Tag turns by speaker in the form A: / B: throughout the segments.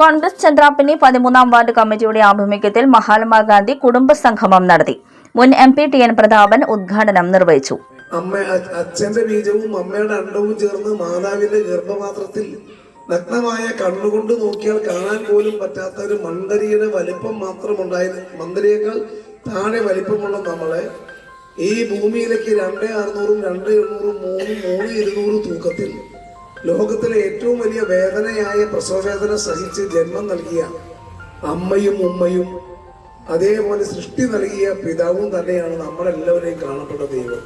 A: കോൺഗ്രസ് ചന്ദ്രാപ്പിനി പതിമൂന്നാം വാർഡ് കമ്മിറ്റിയുടെ ആഭിമുഖ്യത്തിൽ മഹാത്മാഗാന്ധി കുടുംബ സംഗമം നടത്തി. മുൻ M P T N Prathapan ഉദ്ഘാടനം നിർവഹിച്ചു.
B: അമ്മ അച്ഛന്റെ ബീജവും അമ്മയുടെ അണ്ടവും ചേർന്ന് മാതാവിന്റെ ഗർഭപാത്രത്തിൽ നഗ്നമായ കണ്ണുകൊണ്ട് നോക്കിയാൽ കാണാൻ പോലും പറ്റാത്ത ഒരു മന്ദരിയുടെ വലിപ്പം മാത്രമുണ്ടായിരുന്നു. മന്ദരിയേക്കാൾ താഴെ വലിപ്പമുള്ള നമ്മളെ ഈ ഭൂമിയിലേക്ക് രണ്ട് അറുന്നൂറും രണ്ട് എണ്ണൂറും മൂന്ന് മൂന്ന് ഇരുന്നൂറ് തൂക്കത്തിൽ ലോകത്തിലെ ഏറ്റവും വലിയ വേദനയായ പ്രസവവേദന സഹിച്ച് ജന്മം നൽകിയ അമ്മയും ഉമ്മയും അതേപോലെ സൃഷ്ടി നൽകിയ പിതാവും തന്നെയാണ് നമ്മളെല്ലാവരെയും കാണപ്പെട്ട ദൈവം.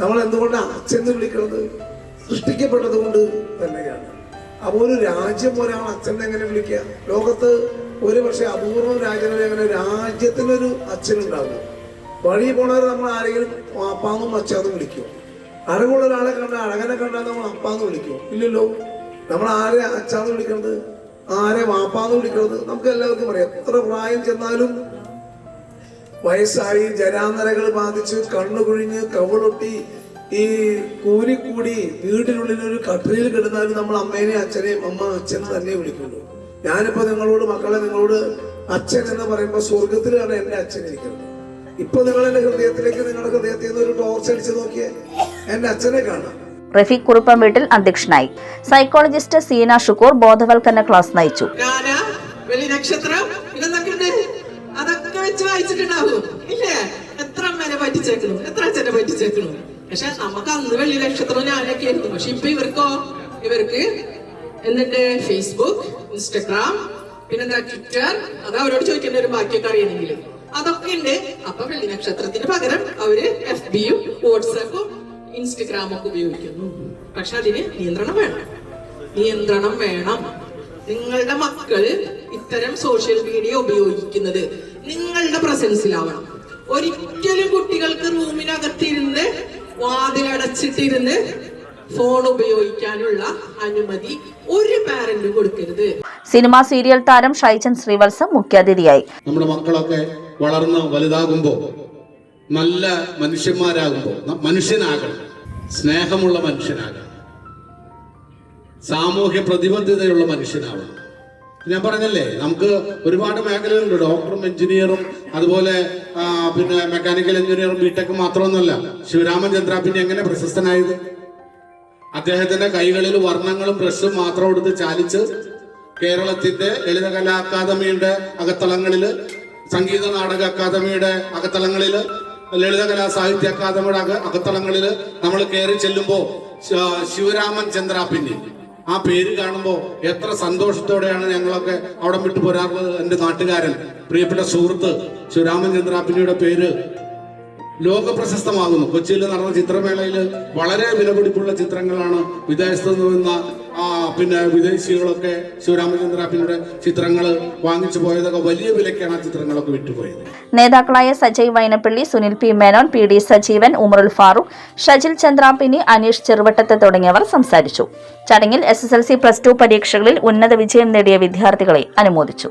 B: നമ്മൾ എന്തുകൊണ്ടാണ് അച്ഛനെന്ന് വിളിക്കുന്നത് സൃഷ്ടിക്കപ്പെട്ടത് കൊണ്ട് തന്നെയാണ്. അപ്പോൾ ഒരു രാജ്യം ഒരാൾ അച്ഛനെ എങ്ങനെ വിളിക്കുക? ലോകത്ത് ഒരു പക്ഷെ അപൂർവം രാജ്യങ്ങളെ അങ്ങനെ രാജ്യത്തിനൊരു അച്ഛനുണ്ടാകും. വഴി പോണവർ നമ്മൾ ആരെങ്കിലും പാപ്പാന്നും അച്ഛാന്നും വിളിക്കും. അറിവുള്ള ഒരാളെ കണ്ട അഴകനെ കണ്ടാൽ നമ്മൾ അപ്പാന്ന് വിളിക്കും. ഇല്ലല്ലോ. നമ്മൾ ആരെ അച്ഛാന്ന് വിളിക്കണത്? ആരെ വാപ്പാന്ന് വിളിക്കണത്? നമുക്ക് എല്ലാവർക്കും അറിയാം. എത്ര പ്രായം ചെന്നാലും വയസ്സായി ജനാന്തരകൾ ബാധിച്ച് കണ്ണുകുഴിഞ്ഞ് കവളൊട്ടി ഈ കൂലിക്കൂടി വീടിനുള്ളിൽ ഒരു കട്ടിലിൽ കിടന്നാലും നമ്മൾ അമ്മേനെയും അച്ഛനെയും അമ്മ അച്ഛൻ തന്നെ വിളിക്കുള്ളൂ. ഞാനിപ്പോ നിങ്ങളോട് മക്കളെ നിങ്ങളോട് അച്ഛൻ എന്ന് പറയുമ്പോൾ സ്വർഗത്തിലാണ് എന്റെ അച്ഛൻ ഇരിക്കുന്നത്. ഇപ്പൊ നിങ്ങൾ ഹൃദയത്തിലേക്ക് നിങ്ങളുടെ ഹൃദയത്തിൽ നിന്ന് ഒരു ടോർച്ച് അടിച്ച് നോക്കിയേ. എന്റെ അച്ഛനെ കാണാം
A: റഫീഖ് കുറുപ്പം വീട്ടിൽ അധ്യക്ഷനായി. സൈക്കോളജിസ്റ്റ് സീന ഷുക്കൂർ ബോധവൽക്കരണ ക്ലാസ് നയിച്ചു.
C: നക്ഷത്രം അതൊക്കെ വെച്ച് വായിച്ചിട്ടുണ്ടാവും. ഇല്ലേ? എത്ര അമ്മേനെ പറ്റിച്ചേക്കണു? എത്ര അച്ഛനെ പറ്റിച്ചേക്കണു? പക്ഷെ നമുക്ക് അന്ന് വെള്ളി നക്ഷത്രം ഞാനൊക്കെ ആയിരുന്നു. പക്ഷെ ഇപ്പൊ ഇവർക്കോ? ഇവർക്ക് എന്നിട്ട് ഫേസ്ബുക്ക് ഇൻസ്റ്റഗ്രാം പിന്നെന്താ ട്വിറ്റർ അത് അവരോട് ചോദിക്കേണ്ട ഒരു ബാക്കിയൊക്കെ അറിയണമെങ്കിൽ. അതൊക്കെ ഉണ്ട്. അപ്പൊ വെള്ളി നക്ഷത്രത്തിന് പകരം അവർ എഫ് ബിയും വാട്സാപ്പും ഇൻസ്റ്റഗ്രാമും ഒക്കെ ഉപയോഗിക്കുന്നു. പക്ഷെ അതിന് നിയന്ത്രണം വേണം. നിയന്ത്രണം വേണം. നിങ്ങളുടെ മക്കൾ ഇത്തരം സോഷ്യൽ മീഡിയ ഉപയോഗിക്കുന്നത് നിങ്ങളുടെ പ്രസൻസിലാവണം ഒരിക്കലും കുട്ടികൾക്ക് റൂമിനകത്തിരുന്ന് വാതിലടച്ചിട്ടിരുന്ന് ഫോൺ ഉപയോഗിക്കാനുള്ള അനുമതി ഒരു പാരന്റും കൊടുക്കരുത്.
A: സിനിമാ സീരിയൽ താരം ഷൈജൻ ശ്രീവത്സം മുഖ്യാതിഥിയായി.
D: നമ്മുടെ മക്കളൊക്കെ വളർന്ന് വലുതാകുമ്പോൾ നല്ല മനുഷ്യന്മാരാകുമ്പോൾ മനുഷ്യനാകണം. സ്നേഹമുള്ള മനുഷ്യനാകാം. സാമൂഹ്യ പ്രതിബദ്ധതയുള്ള മനുഷ്യനാവാം ഞാൻ പറഞ്ഞല്ലേ നമുക്ക് ഒരുപാട് മേഖലകളുണ്ട്. ഡോക്ടറും എഞ്ചിനീയറും അതുപോലെ പിന്നെ മെക്കാനിക്കൽ എഞ്ചിനീയറും ബിടെക് മാത്രമൊന്നുമല്ല. ശിവരാമൻ ചന്ദ്ര പിന്നെ എങ്ങനെ പ്രശസ്തനായത്? അദ്ദേഹത്തിന്റെ കൈകളിൽ വർണങ്ങളും ബ്രഷും മാത്രം എടുത്ത് ചാലിച്ച് കേരളത്തിന്റെ ലളിതകലാ അക്കാദമിയുടെ അകത്തളങ്ങളിൽ സംഗീത നാടക അക്കാദമിയുടെ അകത്തളങ്ങളിൽ ലളിതകലാ സാഹിത്യ അക്കാദമിയുടെ അകത്തളങ്ങളിൽ നമ്മൾ കയറി ചെല്ലുമ്പോൾ ശിവരാമൻ ചന്ദ്രാപിന്നി ആ പേര് കാണുമ്പോൾ എത്ര സന്തോഷത്തോടെയാണ് ഞങ്ങളൊക്കെ അവിടെ വിട്ടു പോരാറുള്ളത് എന്റെ നാട്ടുകാരൻ. പ്രിയപ്പെട്ട സുഹൃത്ത് ശിവരാമൻ ചന്ദ്രാപിന്നിയുടെ പേര് ലോക പ്രശസ്തമാകുന്നു കൊച്ചിയിൽ നടന്ന ചിത്രമേളയിൽ വളരെ വിലപിടിപ്പുള്ള ചിത്രങ്ങളാണ് വിദേശത്ത് നിന്ന പിന്നെ വിദേശികളൊക്കെ ശിവരാമചന്ദ്ര പിന്നെ ചിത്രങ്ങൾ വാങ്ങിച്ചു പോയതൊക്കെ വലിയ വിലക്കാണ് ആ ചിത്രങ്ങളൊക്കെ വിട്ടുപോയത്
A: നേതാക്കളായ Sajay Vainappally Sunil P Menon P D Sajeevan Umarul Farooq Shajil Chandrapini Aneesh Cheruvattath തുടങ്ങിയവർ സംസാരിച്ചു. ചടങ്ങിൽ S S L C plus two പരീക്ഷകളിൽ ഉന്നത വിജയം നേടിയ വിദ്യാർത്ഥികളെ അനുമോദിച്ചു.